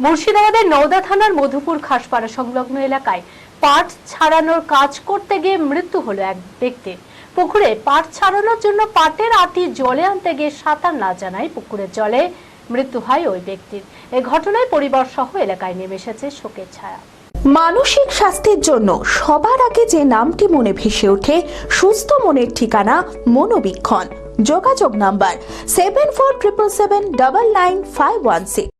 মুর্শিদাবাদের নওদা থানার মধুপুর খাসপাড়া সংলগ্ন এলাকায় পাট ছাড়ানোর কাজ করতে গিয়ে মৃত্যু হলো এক ব্যক্তির। পুকুরে পাট ছাড়ানোর জন্য পাটের আটি জলে আনতে গিয়ে সাঁতার না জানায় পুকুরের জলে মৃত্যু হয় ওই ব্যক্তির। এ ঘটনায় পরিবার সহ এলাকায় নেমে এসেছে শোকের ছায়া। মানসিক স্বাস্থ্যের জন্য সবার আগে যে নামটি মনে ভেসে ওঠে, সুস্থ মনের ঠিকানা মনোবীক্ষণ। যোগাযোগ number seven four triple seven double nine five one six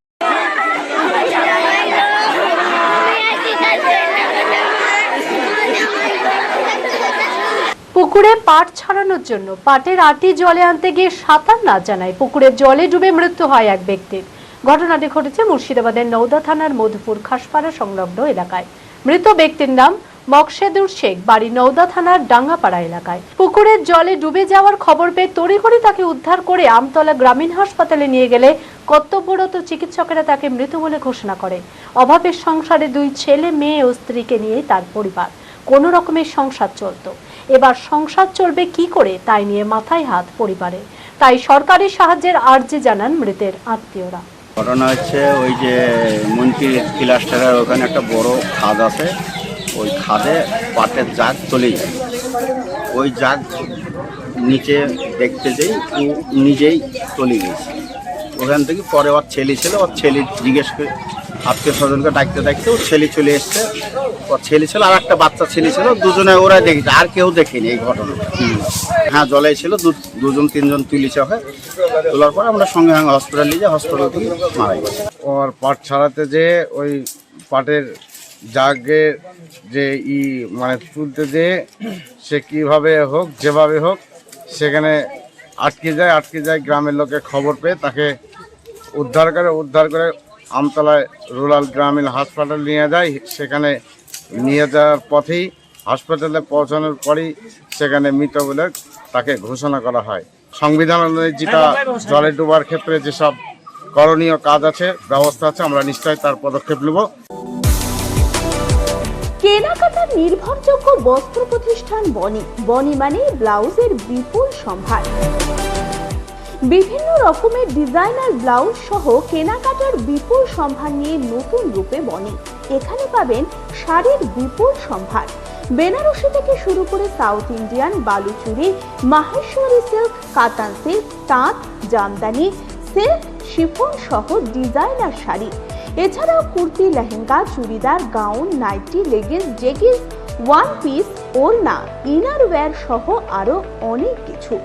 পুকুরে পাট ছাড়ানোর জন্য পাটের আটি জলে আনতে গিয়ে সাঁতার না জানায়। পুকুরের জলে ডুবে মৃত্যু হয় এক ব্যক্তির। ঘটনাটি ঘটেছে মুর্শিদাবাদের নওদা থানার মধুপুর খাসপাড়া সংলগ্ন এলাকায়। মৃত ব্যক্তির নাম মকসেদুর শেখ, বাড়ি নওদা থানার ডাঙ্গাপাড়া এলাকায়। পুকুরের জলে ডুবে যাওয়ার খবর পেয়ে তড়িঘড়ি তাকে উদ্ধার করে আমতলা গ্রামীণ হাসপাতালে নিয়ে গেলে কর্তব্যরত চিকিৎসকেরা তাকে মৃত বলে ঘোষণা করে। অভাবের সংসারে দুই ছেলে, মেয়ে ও স্ত্রীকে নিয়ে তার পরিবার। কোনো রকমের সংসার চলতো। এবার সংসার চলবে কি করে তাই নিয়ে মাথায় হাত পরিবারে। তাই সরকারি সাহায্যের আর্জি জানান মৃতের আত্মীয়রা। ঘটনা হচ্ছে ওই যে মন্ত্রী ক্লাস্টারের ওখানে একটা বড় খাদ আছে। ওই খাদে পাটের জাগ চলে যায়। ওই জাগ নিচে দেখতে যাই ও নিজেই চলে গেছে। ওখান থেকে পরে ওর ছেলে ছিল, ওর ছেলে জিজ্ঞেস আত্মীয় স্বজনকে ডাকতে ডাকতে ওর ছেলে চলে এসছে। ওর ছেলে ছিল আর একটা বাচ্চা ছেলে ছিল, দুজনে ওরা দেখেছে, আর কেউ দেখেনি এই ঘটনাটা হ্যাঁ জলে ছিল দুজন, তিনজন তুলিছে ওকে। তোলার পর আমরা সঙ্গে সঙ্গে হসপিটাল নিয়ে যাই হসপিটাল থেকে মারা গেছে। ওর পাট ছাড়াতে যে ওই পাটের জাগের যে ই মানে তুলতে যে সে কীভাবে হোক, যেভাবে হোক, সেখানে আটকে যায় আটকে যায়, গ্রামের লোকে খবর পেয়ে তাকে উদ্ধার করে উদ্ধার করে আমতলায় রুরাল গ্রামীণ হাসপাতাল নিয়ে যায়, সেখানে নিয়ে যাওয়ার পথেই হাসপাতালে পৌঁছানোর পরেই সেখানে মৃত বলে তাকে ঘোষণা করা হয়। সংবিধান অনুযায়ী যেটা জলে ডোবার ক্ষেত্রে যেসব করণীয় কাজ আছে, ব্যবস্থা আছে, আমরা নিশ্চয়ই তার পদক্ষেপ নেব। কেনাকাটার নির্ভরযোগ্য বস্ত্র প্রতিষ্ঠান বনি বনি মানে ব্লাউজের বিপুল সম্ভার। বিভিন্ন রকমের ডিজাইনার ব্লাউজ সহ কেনাকাটার বিপুল সম্ভার নিয়ে নতুন রূপে বনি। এখানে পাবেন শাড়ির বিপুল সম্ভার। বেনারসি থেকে শুরু করে south Indian, Baluchari, Maheshwari silk, Katan silk, তাঁত, জামদানি, সিল্ক, শিফন সহ ডিজাইনার শাড়ি। এছাড়াও kurti, lehenga, churidar, gown, nightie leggings jeggings, one piece, ওড়না ইনার ওয়্যার সহ আরও অনেক কিছু।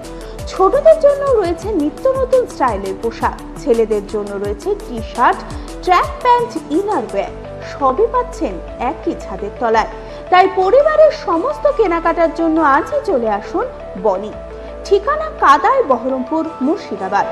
ছোটদের জন্য রয়েছে নিত্য নতুন স্টাইলের পোশাক। ছেলেদের জন্য রয়েছে T shirt track pant, inner bag সবই পাচ্ছেন একই ছাদের তলায়। তাই পরিবারের সমস্ত কেনাকাটার জন্য আজই চলে আসুন বনি। ঠিকানা কাদায় বহরমপুর, মুর্শিদাবাদ।